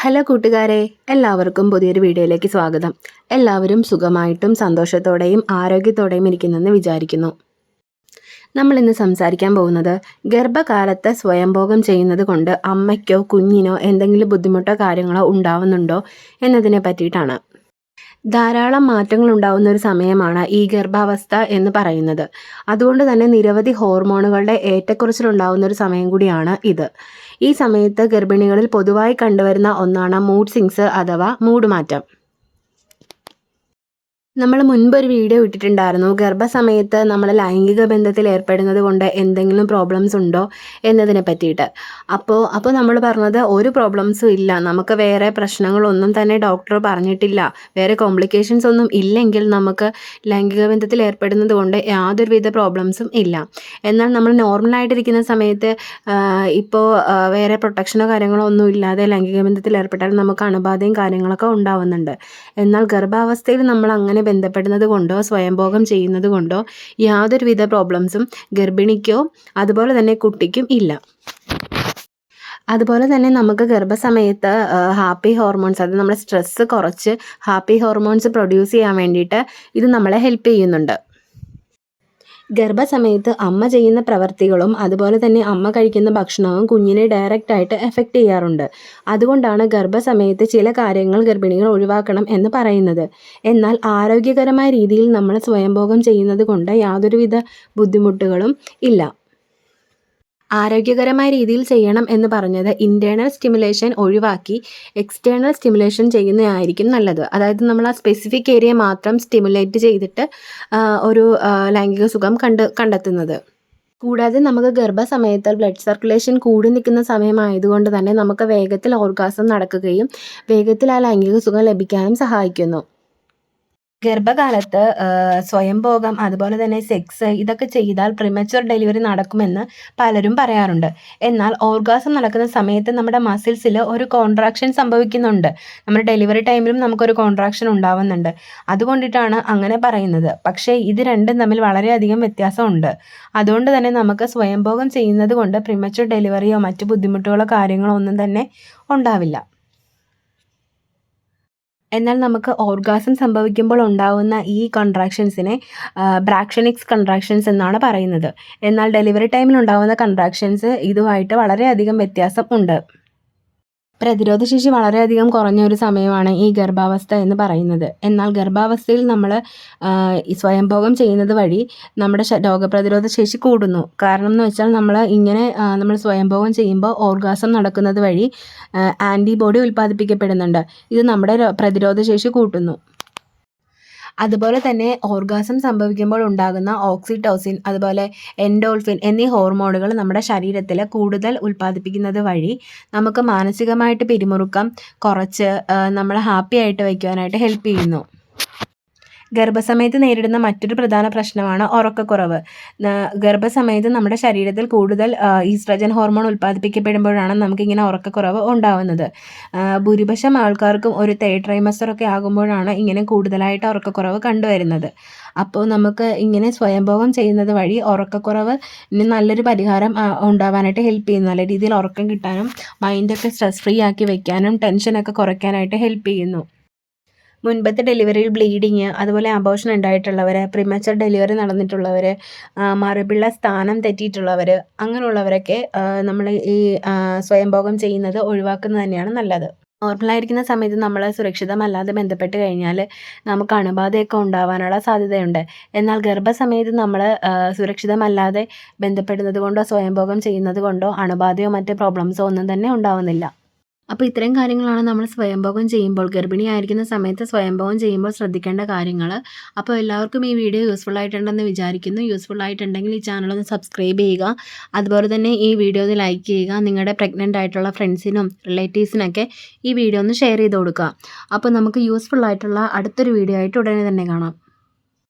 Hello കൂട്ടുകാരെ എല്ലാവർക്കും പുതിയൊരു വീഡിയോയിലേക്ക് സ്വാഗതം. എല്ലാവരും സുഖമായിട്ടും സന്തോഷത്തോടെയും ആരോഗ്യത്തോടെയും ഇരിക്കുന്നെന്ന് വിചാരിക്കുന്നു. നമ്മൾ ഇന്ന് സംസാരിക്കാൻ പോകുന്നത് ഗർഭകാലത്ത് സ്വയംഭോഗം ചെയ്യുന്നത് കൊണ്ട് അമ്മയ്ക്കോ കുഞ്ഞിനോ എന്തെങ്കിലും ബുദ്ധിമുട്ടോ കാര്യങ്ങളോ ഉണ്ടാവുന്നുണ്ടോ എന്നതിനെ പറ്റിയിട്ടാണ്. ധാരാളം മാറ്റങ്ങൾ ഉണ്ടാവുന്ന ഒരു സമയമാണ് ഈ ഗർഭാവസ്ഥ എന്ന് പറയുന്നത്. അതുകൊണ്ട് തന്നെ നിരവധി ഹോർമോണുകളുടെ ഏറ്റക്കുറച്ചിലുണ്ടാവുന്ന ഒരു സമയം കൂടിയാണ് ഇത്. ഈ സമയത്ത് ഗർഭിണികളിൽ പൊതുവായി കണ്ടുവരുന്ന ഒന്നാണ് മൂഡ് സിങ്സ് അഥവാ മൂഡ് മാറ്റം. നമ്മൾ മുൻപ് ഒരു വീഡിയോ ഇട്ടിട്ടുണ്ടായിരുന്നു. ഗർഭസമയത്ത് നമ്മൾ ലൈംഗിക ബന്ധത്തിൽ ഏർപ്പെടുന്നത് കൊണ്ട് എന്തെങ്കിലും പ്രോബ്ലംസ് ഉണ്ടോ എന്നതിനെ പറ്റിയിട്ട്. അപ്പോൾ അപ്പോൾ നമ്മൾ പറഞ്ഞത് ഒരു പ്രോബ്ലംസും ഇല്ല. നമുക്ക് വേറെ പ്രശ്നങ്ങളൊന്നും തന്നെ ഡോക്ടർ പറഞ്ഞിട്ടില്ല. വേറെ കോംപ്ലിക്കേഷൻസ് ഒന്നും ഇല്ലെങ്കിൽ നമുക്ക് ലൈംഗിക ബന്ധത്തിൽ ഏർപ്പെടുന്നത് കൊണ്ട് യാതൊരുവിധ പ്രോബ്ലംസും ഇല്ല. എന്നാൽ നമ്മൾ നോർമലായിട്ടിരിക്കുന്ന സമയത്ത് ഇപ്പോൾ വേറെ പ്രൊട്ടക്ഷനോ കാര്യങ്ങളോ ഒന്നും ഇല്ലാതെ ലൈംഗിക ബന്ധത്തിൽ ഏർപ്പെട്ടാൽ നമുക്ക് അണുബാധയും കാര്യങ്ങളൊക്കെ ഉണ്ടാവുന്നുണ്ട്. എന്നാൽ ഗർഭാവസ്ഥയിൽ നമ്മൾ അങ്ങനെ ബന്ധപ്പെടുന്നത് കൊണ്ടോ സ്വയംഭോഗം ചെയ്യുന്നത് കൊണ്ടോ യാതൊരുവിധ പ്രോബ്ലംസും ഗർഭിണിക്കോ അതുപോലെ തന്നെ കുട്ടിക്കും ഇല്ല. അതുപോലെ തന്നെ നമുക്ക് ഗർഭസമയത്ത് ഹാപ്പി ഹോർമോൺസ് അത് നമ്മുടെ സ്ട്രെസ്സ് കുറച്ച് ഹാപ്പി ഹോർമോൺസ് പ്രൊഡ്യൂസ് ചെയ്യാൻ വേണ്ടിയിട്ട് ഇത് നമ്മളെ ഹെൽപ്പ് ചെയ്യുന്നുണ്ട്. ഗർഭസമയത്ത് അമ്മ ചെയ്യുന്ന പ്രവർത്തികളും അതുപോലെ തന്നെ അമ്മ കഴിക്കുന്ന ഭക്ഷണവും കുഞ്ഞിനെ ഡയറക്റ്റ് ആയിട്ട് എഫക്റ്റ് ചെയ്യാറുണ്ട്. അതുകൊണ്ടാണ് ഗർഭസമയത്ത് ചില കാര്യങ്ങൾ ഗർഭിണികൾ ഒഴിവാക്കണം എന്ന് പറയുന്നത്. എന്നാൽ ആരോഗ്യകരമായ രീതിയിൽ നമ്മൾ സ്വയംഭോഗം ചെയ്യുന്നത് കൊണ്ട് യാതൊരുവിധ ബുദ്ധിമുട്ടുകളും ഇല്ല. ആരോഗ്യകരമായ രീതിയിൽ ചെയ്യണം എന്ന് പറഞ്ഞത് ഇന്റേർണൽ സ്റ്റിമുലേഷൻ ഒഴിവാക്കി എക്സ്റ്റേണൽ സ്റ്റിമുലേഷൻ ചെയ്യുന്നതായിരിക്കും നല്ലത്. അതായത് നമ്മൾ ആ സ്പെസിഫിക് ഏരിയ മാത്രം സ്റ്റിമുലേറ്റ് ചെയ്തിട്ട് ഒരു ലൈംഗിക സുഖം കണ്ട് കണ്ടെത്തുന്നത്. കൂടാതെ നമുക്ക് ഗർഭസമയത്ത് ബ്ലഡ് സർക്കുലേഷൻ കൂടി നിൽക്കുന്ന സമയമായതുകൊണ്ട് തന്നെ നമുക്ക് വേഗത്തിൽ ഓർഗാസം നടക്കുകയും വേഗത്തിൽ ആ ലൈംഗിക സുഖം ലഭിക്കാനും സഹായിക്കുന്നു. ഗർഭകാലത്ത് സ്വയംഭോഗം അതുപോലെ തന്നെ സെക്സ് ഇതൊക്കെ ചെയ്താൽ പ്രിമച്വർ ഡെലിവറി നടക്കുമെന്ന് പലരും പറയാറുണ്ട്. എന്നാൽ ഓർഗാസം നടക്കുന്ന സമയത്ത് നമ്മുടെ മസിൽസിൽ ഒരു കോൺട്രാക്ഷൻ സംഭവിക്കുന്നുണ്ട്. നമ്മുടെ ഡെലിവറി ടൈമിലും നമുക്കൊരു കോൺട്രാക്ഷൻ ഉണ്ടാവുന്നുണ്ട്. അതുകൊണ്ടിട്ടാണ് അങ്ങനെ പറയുന്നത്. പക്ഷേ ഇത് രണ്ടും തമ്മിൽ വളരെയധികം വ്യത്യാസമുണ്ട്. അതുകൊണ്ട് തന്നെ നമുക്ക് സ്വയംഭോഗം ചെയ്യുന്നത് കൊണ്ട് പ്രിമച്വർ ഡെലിവറിയോ മറ്റു ബുദ്ധിമുട്ടുകളോ കാര്യങ്ങളോ ഒന്നും തന്നെ ഉണ്ടാവില്ല. എന്നാൽ നമുക്ക് ഓർഗാസം സംഭവിക്കുമ്പോൾ ഉണ്ടാകുന്ന ഈ കൺട്രാക്ഷൻസിനെ ബ്രാക്ഷനിക്സ് കൺട്രാക്ഷൻസ് എന്നാണ് പറയുന്നത്. എന്നാൽ ഡെലിവറി ടൈമിൽ ഉണ്ടാകുന്ന കൺട്രാക്ഷൻസ് ഇതുമായിട്ട് വളരെയധികം വ്യത്യാസം ഉണ്ട്. പ്രതിരോധശേഷി വളരെയധികം കുറഞ്ഞ ഒരു സമയമാണ് ഈ ഗർഭാവസ്ഥ എന്ന് പറയുന്നത്. എന്നാൽ ഗർഭാവസ്ഥയിൽ നമ്മൾ സ്വയംഭോഗം ചെയ്യുന്നത് വഴി നമ്മുടെ രോഗപ്രതിരോധ ശേഷി കൂടുന്നു. കാരണം എന്ന് വെച്ചാൽ നമ്മൾ ഇങ്ങനെ നമ്മൾ സ്വയംഭോഗം ചെയ്യുമ്പോൾ ഓർഗാസം നടക്കുന്നത് വഴി ആന്റിബോഡി ഉൽപ്പാദിപ്പിക്കപ്പെടുന്നുണ്ട്. ഇത് നമ്മുടെ പ്രതിരോധ ശേഷി കൂട്ടുന്നു. അതുപോലെ തന്നെ ഓർഗാസം സംഭവിക്കുമ്പോൾ ഉണ്ടാകുന്ന ഓക്സിറ്റോസിൻ അതുപോലെ എൻഡോൾഫിൻ എന്നീ ഹോർമോണുകൾ നമ്മുടെ ശരീരത്തിൽ കൂടുതൽ ഉൽപ്പാദിപ്പിക്കുന്നത് വഴി നമുക്ക് മാനസികമായിട്ട് പിരിമുറുക്കം കുറച്ച് നമ്മളെ ഹാപ്പി ആയിട്ട് വയ്ക്കുവാനായിട്ട് ഹെൽപ്പ് ചെയ്യുന്നു. ഗർഭസമയത്ത് നേരിടുന്ന മറ്റൊരു പ്രധാന പ്രശ്നമാണ് ഉറക്കക്കുറവ്. ഗർഭസമയത്ത് നമ്മുടെ ശരീരത്തിൽ കൂടുതൽ ഈസ്ട്രജൻ ഹോർമോൺ ഉൽപ്പാദിപ്പിക്കപ്പെടുമ്പോഴാണ് നമുക്കിങ്ങനെ ഉറക്കക്കുറവ് ഉണ്ടാവുന്നത്. ഭൂരിപക്ഷം ആൾക്കാർക്കും ഒരു തേർഡ് ട്രൈമസ്റ്റർ ഒക്കെ ആകുമ്പോഴാണ് ഇങ്ങനെ കൂടുതലായിട്ട് ഉറക്കക്കുറവ് കണ്ടുവരുന്നത്. അപ്പോൾ നമുക്ക് ഇങ്ങനെ സ്വയംഭോഗം ചെയ്യുന്നത് വഴി ഉറക്കക്കുറവ് നല്ലൊരു പരിഹാരം ഉണ്ടാവാനായിട്ട് ഹെൽപ്പ് ചെയ്യുന്നു നല്ല രീതിയിൽ ഉറക്കം കിട്ടാനും മൈൻഡൊക്കെ സ്ട്രെസ് ഫ്രീ ആക്കി വെക്കാനും ടെൻഷനൊക്കെ കുറയ്ക്കാനായിട്ട് ഹെൽപ്പ് ചെയ്യുന്നു. മുൻപത്തെ ഡെലിവറിയിൽ ബ്ലീഡിങ് അതുപോലെ അബോഷൻ ഉണ്ടായിട്ടുള്ളവർ പ്രിമച്ചർ ഡെലിവറി നടന്നിട്ടുള്ളവർ മറുപിള്ള സ്ഥാനം തെറ്റിയിട്ടുള്ളവർ അങ്ങനെയുള്ളവരൊക്കെ നമ്മൾ ഈ സ്വയംഭോഗം ചെയ്യുന്നത് ഒഴിവാക്കുന്നത് തന്നെയാണ് നല്ലത്. നോർമലായിരിക്കുന്ന സമയത്ത് നമ്മൾ സുരക്ഷിതമല്ലാതെ ബന്ധപ്പെട്ട് കഴിഞ്ഞാൽ നമുക്ക് അണുബാധയൊക്കെ ഉണ്ടാവാനുള്ള സാധ്യതയുണ്ട്. എന്നാൽ ഗർഭസമയത്ത് നമ്മൾ സുരക്ഷിതമല്ലാതെ ബന്ധപ്പെടുന്നത് കൊണ്ടോ സ്വയംഭോഗം ചെയ്യുന്നത് കൊണ്ടോ അണുബാധയോ മറ്റ് പ്രോബ്ലംസോ ഒന്നും തന്നെ ഉണ്ടാവുന്നില്ല. അപ്പോൾ ഇത്രയും കാര്യങ്ങളാണ് നമ്മൾ സ്വയംഭോഗം ചെയ്യുമ്പോൾ ഗർഭിണിയായിരിക്കുന്ന സമയത്ത് സ്വയംഭോഗം ചെയ്യുമ്പോൾ ശ്രദ്ധിക്കേണ്ട കാര്യങ്ങൾ അപ്പോൾ എല്ലാവർക്കും ഈ വീഡിയോ യൂസ്ഫുൾ ആയിട്ടുണ്ടെന്ന് വിചാരിക്കുന്നു. യൂസ്ഫുൾ ആയിട്ടുണ്ടെങ്കിൽ ഈ ചാനൽ ഒന്ന് സബ്സ്ക്രൈബ് ചെയ്യുക. അതുപോലെ തന്നെ ഈ വീഡിയോ ഒന്ന് ലൈക്ക് ചെയ്യുക. നിങ്ങളുടെ പ്രഗ്നന്റ് ആയിട്ടുള്ള ഫ്രണ്ട്സിനും റിലേറ്റീവ്സിനൊക്കെ ഈ വീഡിയോ ഒന്ന് ഷെയർ ചെയ്ത് കൊടുക്കുക. അപ്പോൾ നമുക്ക് യൂസ്ഫുൾ ആയിട്ടുള്ള അടുത്തൊരു വീഡിയോ ആയിട്ട് ഉടനെ തന്നെ കാണാം.